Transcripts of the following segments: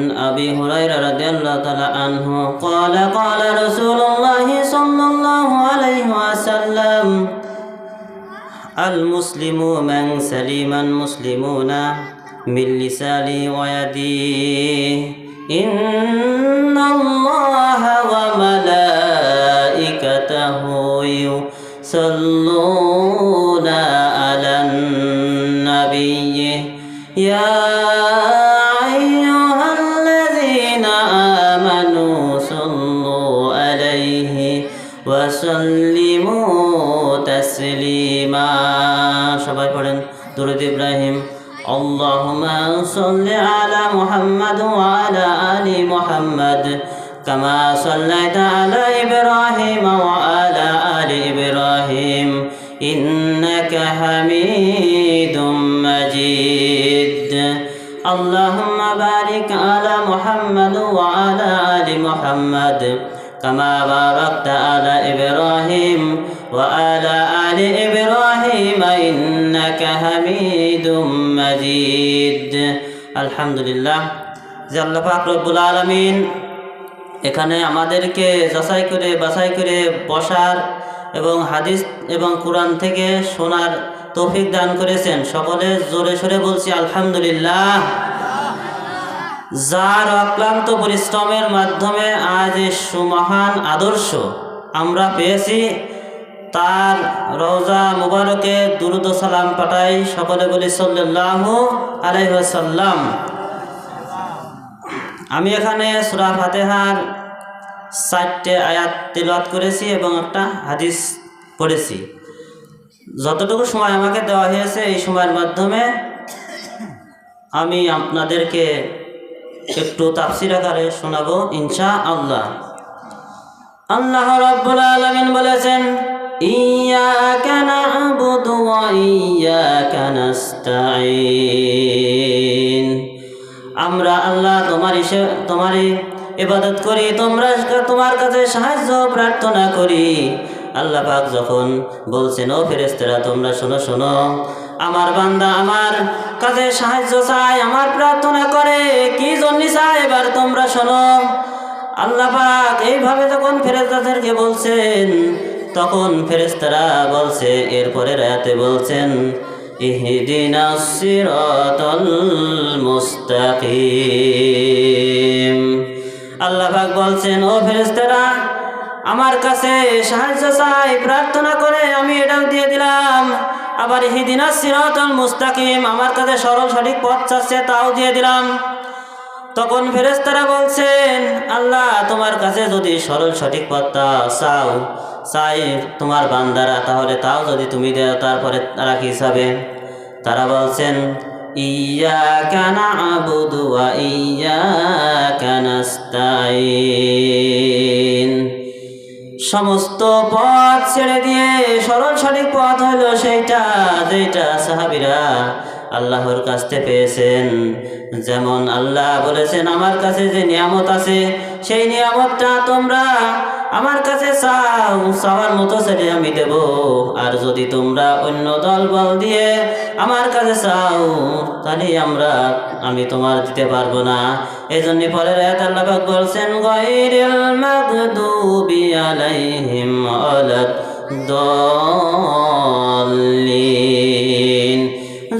عن أبي هريرة رضي الله تعالى عنه قال قال رسول الله صلى الله عليه وسلم المسلم من سلم المسلمون من لساني ويدي إن عليه وسلموا تسليما সবাই পড়েন দুরুদ ইব্রাহিম اللهم صل على محمد وعلى آل محمد كما صليت على إبراهيم وعلى آل إبراهيم إنك حميد مجيد اللهم بارك على محمد وعلى آل محمد كما باركت على إبراهيم وعلى آل إبراهيم إنك حميد مجيد الحمد لله যে আল্লাহ পাক রব্বুল আলমিন এখানে আমাদেরকে যাচাই করে বাছাই করে বসার এবং হাদিস এবং কোরআন থেকে শোনার তৌফিক দান করেছেন সকলে জোরে সোরে বলছি আলহামদুলিল্লাহ যার অক্লান্ত পরিশ্রমের মাধ্যমে আজ সুমহান আদর্শ আমরা পেয়েছি, তার রওজা মুবারকে দুরুদ সালাম পাঠাই সকলে বলি সাল্লাহ আলাইসাল্লাম আমি এখানে সুরা ফাতেহার চারটে আয়াত তিলত করেছি এবং একটা হাদিস পড়েছি। যতটুকু সময় আমাকে দেওয়া হয়েছে এই সময়ের মাধ্যমে আমি আপনাদেরকে একটু তাফসির আকারে শোনাবো ইনশা আল্লাহ আল্লাহ রাব্বুল আলামিন বলেছেন, ইয়াকা না'বুদু ওয়া ইয়াকা নাস্তাঈন। আমরা আল্লাহ তোমার তোমারই ইবাদত করি, তোমরা তোমার কাছে সাহায্য প্রার্থনা করি। আল্লাহ পাক যখন বলছেন, ও ফেরেস্তেরা তোমরা শোনো শোনো। আমার বান্দা আমার কাছে সাহায্য চায়, আমার প্রার্থনা করে। কি জন্য চায়? এবার তোমরা শোনো। আল্লাহ পাক এইভাবে যখন ফেরেস্তাদেরকে বলছেন, তখন ফেরেস্তারা বলছে এরপরে রাতে বলছেন, ইহদিনা সিরাতাল বলছেন, ও ফেরেস্তারা আমার কাছে সাহায্য চাই, প্রার্থনা করে আমি এটাও দিয়ে দিলাম। আবার হিদিনা সিরাতাল মুস্তাকিম, আমার কাছে সরল সঠিক পথ চাচ্ছে, তাও দিয়ে দিলাম। তখন ফেরেস্তারা বলছেন, আল্লাহ, তোমার কাছে যদি সরল সঠিক পথটা চাও চাই তোমার বান্দারা, তাহলে তাও যদি তুমি দেও, তারপরে তারা কি হিসাবে তারা বলছেন ইয়া কানা আবুদু ইয়া কানাস্তাইন সমস্ত পথ ছেড়ে দিয়ে সরল সঠিক পথ হলো সেইটা যেটা সাহাবিরা আল্লাহর কাছ থেকে পেয়েছেন। যেমন আল্লাহ বলেছেন, আমার কাছে যে নিয়ামত আছে, সেই নিয়ামতটা তোমরা আমার কাছে চাও, চাওয়ার মতো ছেড়ে আমি দেব। আর যদি তোমরা অন্য দল বল দিয়ে আমার কাছে চাও, তাহলে আমরা, আমি তোমার দিতে পারব না। এই জন্য পরের এত বলছেন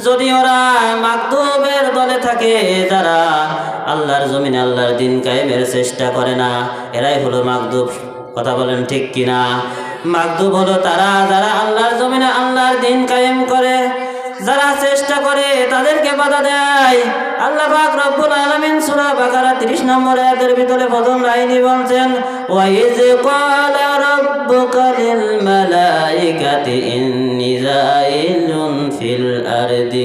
যদি ওরা মাগদুবের দলে থাকে, যারা আল্লাহর জমিন আল্লাহর দিন কায়েমের চেষ্টা করে না, এরাই হলো মাগদুব। কথা বলেন ঠিক কিনা? মাগদুব হলো তারা যারা আল্লাহর জমিনে আল্লাহর দিন কায়েম করে, যারা চেষ্টা করে তাদেরকে বাধা দেয়। আল্লাহ পাক রব্বুল আলামিন সূরা বাকারা 30 নম্বর আয়াতের ভিতরে প্রথম লাইনই বলছেন ওয়া ইজ ক্বালা রাব্বুকা লিল মালাইকাতি ইন্নী জাইলুন ফিল আরদি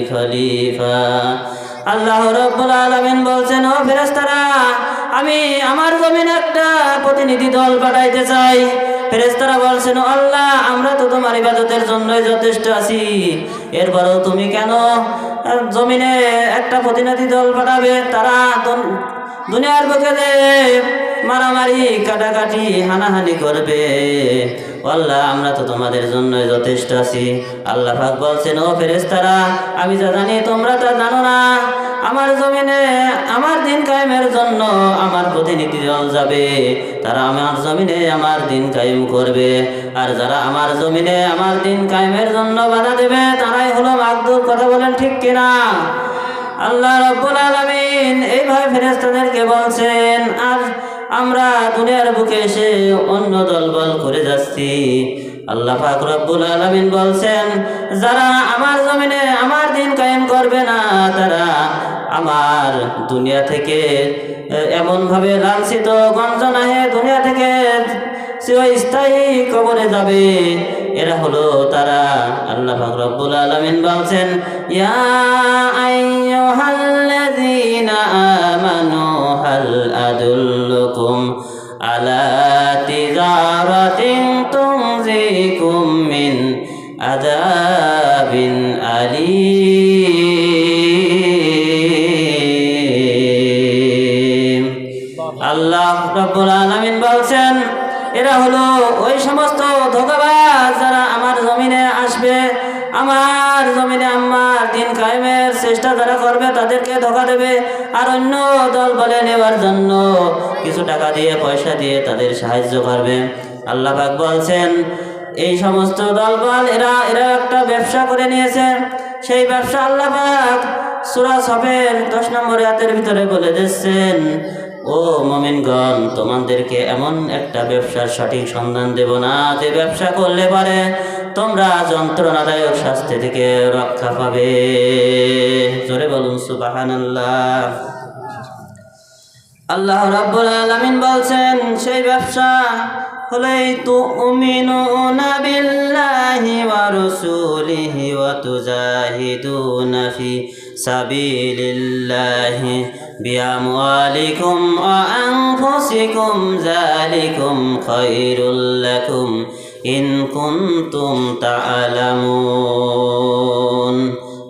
আল্লাহ রব্বুল আলামিন বলছেন, ও ফেরেশতারা আমি আমার জমিন একটা প্রতিনিধি দল পাঠাইতে চাই। ফেরেস্তারা বলছেন, আল্লাহ, আমরা তো তোমার ইবাদতের জন্যই যথেষ্ট আছি। এরপরও তুমি কেন জমিনে একটা প্রতিনিধি দল পাঠাবে? তারা দুনিয়ার বুকে মারামারি, কাটাকাটি, হানাহানি করবে। আল্লাহ, আমরা তো তোমাদের জন্য যথেষ্ট আছি। আল্লাহ পাক বলছেন, ও ফেরেশতারা, আমি যা জানি তোমরা তা জানো না। আমার জমিনে আমার দিন কায়েমের জন্য আমার প্রতিনিধি দল যাবে। তারা আমার জমিনে আমার দিন কায়েম করবে। আর যারা আমার জমিনে আমার দিন কায়েমের জন্য বাধা দেবে, তারাই হলো মাকদুর। কথা বলেন ঠিক কিনা? আল্লাহ রব্বুল আলামিন এইভাবে ফেরেশতাদেরকে বলছেন আর আমরা দুনিয়ার বুকে এসে অন্য দলবল করে যাচ্ছি। আল্লাহ পাক রব্বুল আলামিন বলছেন, যারা আমার জমিনে আমার দিন কায়েম করবে না, তারা আমার দুনিয়া থেকে এমন ভাবে লাঞ্ছিত গঞ্জনা হয়ে দুনিয়া থেকে স্থায়ী কবরে যাবে। এরা হলো তারা। আল্লাহ পাক রব্বুল আলামিন বলছেন, ইয়া আইয়ুহাল্লাযীনা আমানু হাল আদুল্লুকুম আলা তুম তুনজিকুম মিন আদাবিন আলীম। আল্লাহ রব্বুল আলামিন বলছেন, এরা হলো ওই সমস্ত ধোকাবাজ দিন কায়েমের চেষ্টা যারা করবে তাদেরকে ধোকা দেবে। আর অন্য দল বলে নেওয়ার জন্য কিছু টাকা দিয়ে, পয়সা দিয়ে তাদের সাহায্য করবে। আল্লাহ পাক বলছেন, এই সমস্ত দলবল, এরা এরা একটা ব্যবসা করে নিয়েছে। সেই ব্যবসা আল্লাহ পাক সূরা সফের দশ নম্বর হাতের ভিতরে বলে দিচ্ছেন, ও মমিনগণ, তোমাদেরকে এমন একটা ব্যবসার সঠিক সন্ধান দেব না যে ব্যবসা করলে পারে তোমরা যন্ত্রণাদায়ক শাস্তি থেকে রক্ষা পাবে। জোরে বলুন, সুবাহানাল্লাহ। আল্লাহ রাব্বুল আলামিন বলছেন, সেই ব্যবসা হলেই তুমিনুনা বিল্লাহি ওয়া রাসূলিহি ওয়া তুজাহিদুনা ফি সাবিলিল্লাহি বিআমওয়ালিকুম ওয়া আনফুসিকুম, যালিকুম খায়রুল লাকুম। ইন কুনতুম তা'লামুন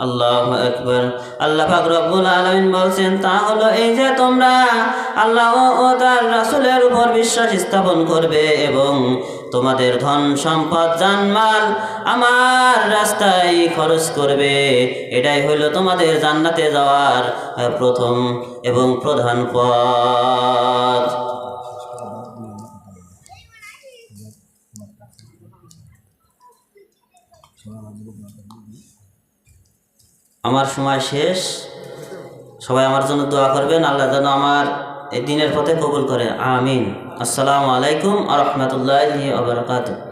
আল্লাহ আকবর। আল্লাহ পাক রব্বুল আলামিন বলছেন, তা হলো এই যে তোমরা আল্লাহ ও তার রাসূলের উপর বিশ্বাস স্থাপন করবে এবং তোমাদের ধন সম্পদ জানমাল আমার রাস্তায় খরচ করবে। এটাই হলো তোমাদের জান্নাতে যাওয়ার প্রথম এবং প্রধান পথ। আমার সময় শেষ। সবাই আমার জন্য দোয়া করবেন। আল্লাহ যেন আমার এই দিনের পথে কবুল করে। আমিন। আসসালামু আলাইকুম আ রহমতুল্লাহ